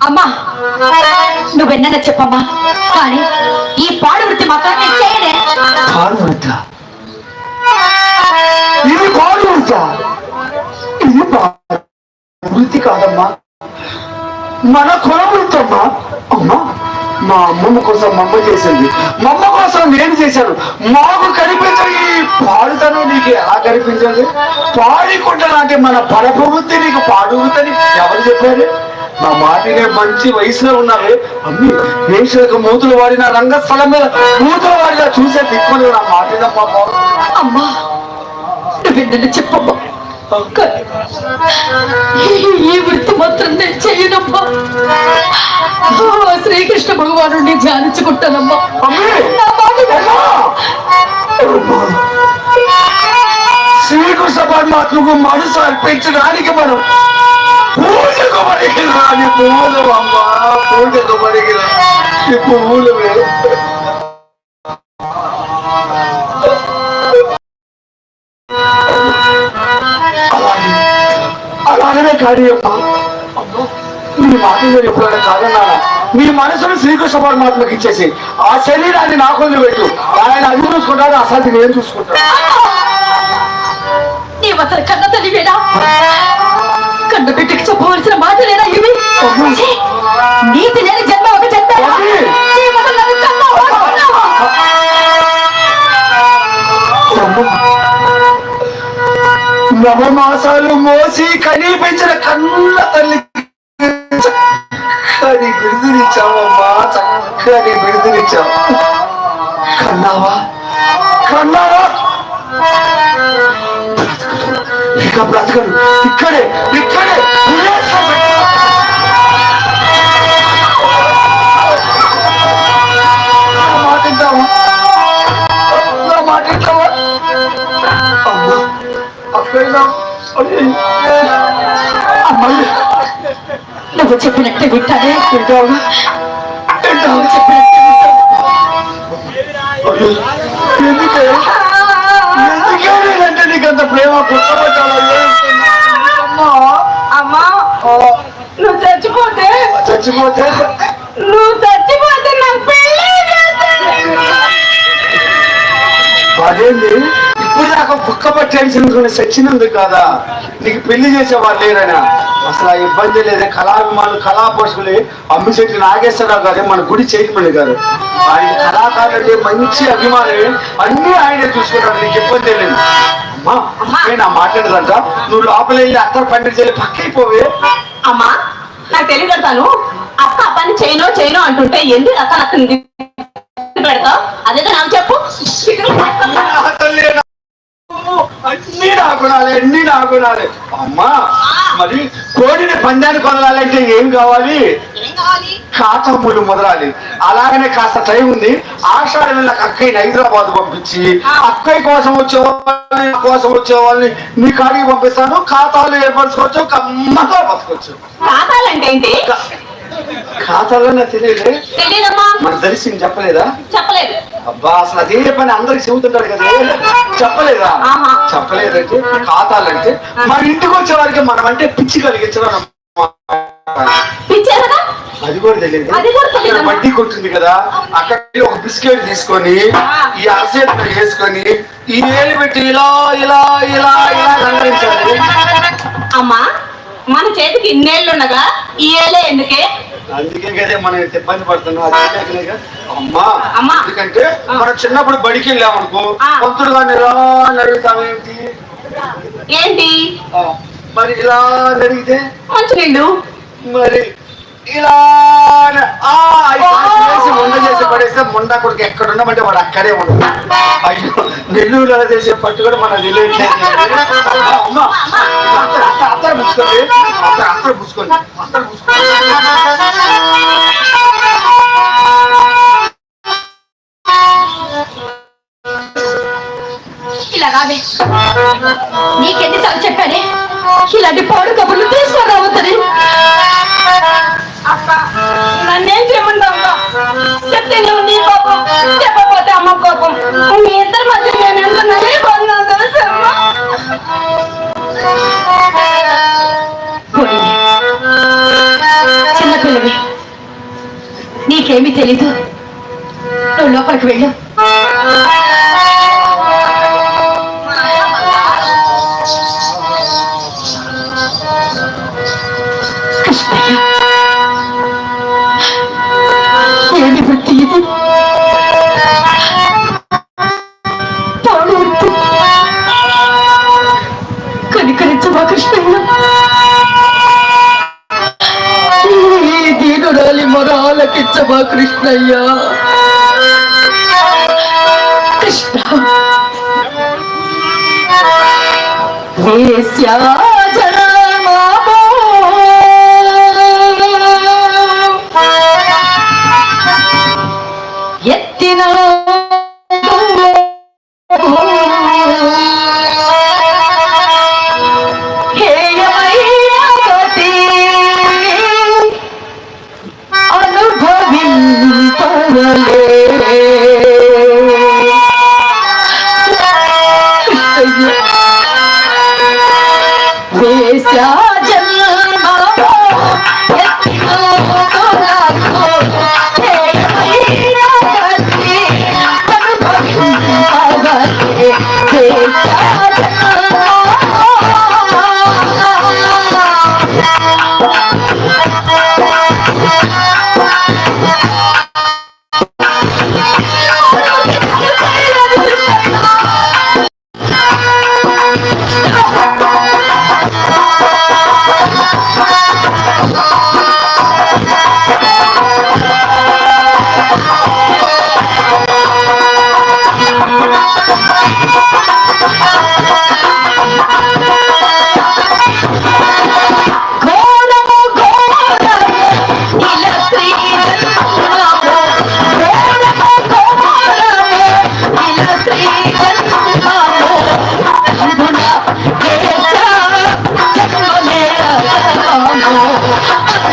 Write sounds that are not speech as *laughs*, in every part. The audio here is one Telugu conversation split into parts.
అమ్మా నువ్వెన్న చెప్పమ్మా. కానీ ఈ పాడు వృత్తి మాత్రం నేను పాడు వృత్త ఇది పాడు వృత్త ఇది వృత్తి కాదమ్మా. మన కుల వృత్తమ్మా అమ్మా మా అమ్మమ్మ కోసం మా అమ్మ చేసింది. మా అమ్మ కోసం నేను చేశాను. మాకు కనిపించే ఈ నీకు ఎలా కనిపించాలి పాడికుంటానంటే మన పరప్రవృత్తి నీకు పాడు వృత్తి ఎవరు చెప్పారు? నా మాటినే మంచి వయసులో ఉన్నారు అమ్మి వేషలకు మూతులు వాడిన రంగస్థలం మీద మూతులు వాడిన చూసే దిక్కులు నా మాటిన పాపం అమ్మా చెప్పమ్మా. ఈ వృత్తి మాత్రం నేను చేయనమ్మా. శ్రీకృష్ణ భగవాను ధ్యానించుకుంటానమ్మా. శ్రీకృష్ణ పరమాత్మకు మనసు అర్పించడానికి మనం పూజకు పడిగిన పువ్వులు అమ్మా పూజకు పడిగిన ఈ పువ్వులు అలాగనే కాదు అమ్మా నీ మాట మీరు ఎప్పుడైనా కాదన్నానా? నీ మనసును శ్రీకృష్ణ పరమాత్మకి ఇచ్చేసి ఆ శరీరాన్ని నా కొలు పెట్టు ఆయన అది చూసుకుంటాడు అసలు నేను చూసుకుంటాను. నీవు అసలు కన్న నవమాసాలు మోసి కనిపించిన కళ్ళ తల్లి చక్కని బిరుదునిచ్చావమ్మా చక్కని బిరుదునిచ్చావు కన్నావా? కన్నావా? ఇక బ్రతకడు. ఇక్కడే ఇక్కడే. అదే. అమ్మాయి నువ్వు చెప్పినట్టే వింటానే వింటావా? వింటావా? నువ్వు చెప్పినట్టు అయ్యో, ఎందుకే ఎందుకే ప్రేమ అమ్మా అమ్మా నువ్వు చచ్చిపోతే చచ్చిపోతే నువ్వు చచ్చిపోతే నాకు పెళ్ళి అదేంటి ఇప్పుడు దాకా కుక్క పట్టేసిన సచ్చినందుకు కాదా? నీకు పెళ్ళి చేసే వాళ్ళు లేరనా? అసలు ఆ ఇబ్బంది లేదే. కళాభిమానులు కళా పోషకులే అమ్మిశెట్టి నాగేశ్వరరావు గారే మన గుడి చైర్మన్ గారు. ఆయన కళాకారులు మంచి అభిమానులు. అన్ని ఆయనే చూసుకుంటారు నీకు ఇబ్బంది లేదు. అమ్మా నేను మాట్లాడదంట. నువ్వు లోపల వెళ్ళి అత్తర పండిట్ చేయాలి పక్కైపోవే అమ్మా నాకు తెలియగడతాను అక్క ఆ పని చేయను చేయను అంటుంటే ఎందుకు అక్క అక్క పెడతావు? అదేదో నాకు చెప్పు. అన్ని నాకునాలి అన్ని నాకునాలి అమ్మా మరి కోడిని పందాన్ని కొనాలంటే ఏం కావాలి? కాతమ్ములు మొదలాలి. అలాగనే కాస్త టైం ఉంది. ఆషాఢ వెళ్ళక అక్కయ్యని హైదరాబాద్ పంపించి అక్కయ్య కోసం వచ్చే వాళ్ళని నా కోసం వచ్చే వాళ్ళని నీ కాడికి పంపిస్తాను. ఖాతాలు ఏర్పరచుకోవచ్చు కమ్మగా బతకొచ్చు ఖాతాలంటే ఏంటి? ఖాతాలో నాకు తెలియదే. తెలియదమ్మా. మన దర్శనం చెప్పలేదా? చెప్పలేదు. అబ్బా అసలు అదే పని అందరికి చెబుతుంటాడు కదా. చెప్పలేదా. చెప్పలేదంటే ఖాతాలంటే మన ఇంటికి వచ్చే వారికి మనం అంటే పిచ్చి కలిగించడం అది కూడా తెలియదు. ఇక్కడ వడ్డీ కొట్టింది కదా. అక్కడ ఒక బిస్కెట్ తీసుకొని ఈ అరసేట్ వేసుకొని ఈ ఏలు పెట్టి ఇలా ఇలా ఇలా ఇలా రంగరించాలి అమ్మా మన చేతికి ఇన్నేళ్ళు ఉండగా ఈ ఏలే ఎందుకే? అందుకే కదే మనం ఇబ్బంది పడుతున్నాం. అమ్మా అమ్మా. ఎందుకంటే మనం చిన్నప్పుడు బడికి వెళ్ళామనుకో ఆ. పంతులు గారిని ఇలా అడుగుతామేంటి ఏంటి ఆ, మరి ఇలా అడిగితే మంచినీళ్ళు మరి ఇలా చేసి ముండ చేసి పడేస్తే ముండ కొడుకు ఎక్కడ ఉండమంటే వాడు అక్కడే ఉండదు అయ్యో నెల్లూరు అలా చేసే పట్టు కూడా మన తెలియట్లేదు అమ్మ, అమ్మ, అత్తరు, అత్తరు, అత్తరు పుచ్చుకోండి అత్తరు, అత్తరు పుచ్చుకోండి అత్తరు పుచ్చుకోండి ఇలా రావే. నీకెన్నిసార్లు చెప్పానే? ఇలాంటి పాడు కబుర్లు తీసుకురావద్దని. అక్క నన్నేం చేయమంటావు చెప్తే నువ్వు నీ కోపం చెప్పకపోతే అమ్మ కోపం. మీ చిన్నపిల్లవి నీకేమీ తెలీదు. నువ్వు లోపలికి వెళ్ళు. కనికరించమా కృష్ణయ్య దీనుడాలి మన ఆలకించమా కృష్ణయ్య కృష్ణ. వేశ్యా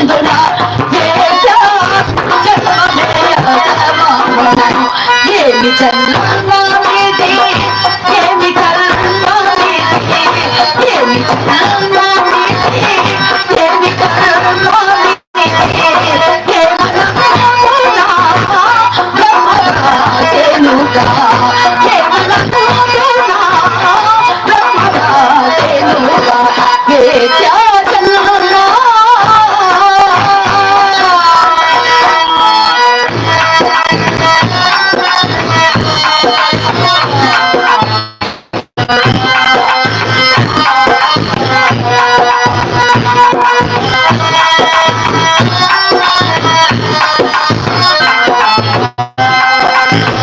Bye. Yeah. *laughs*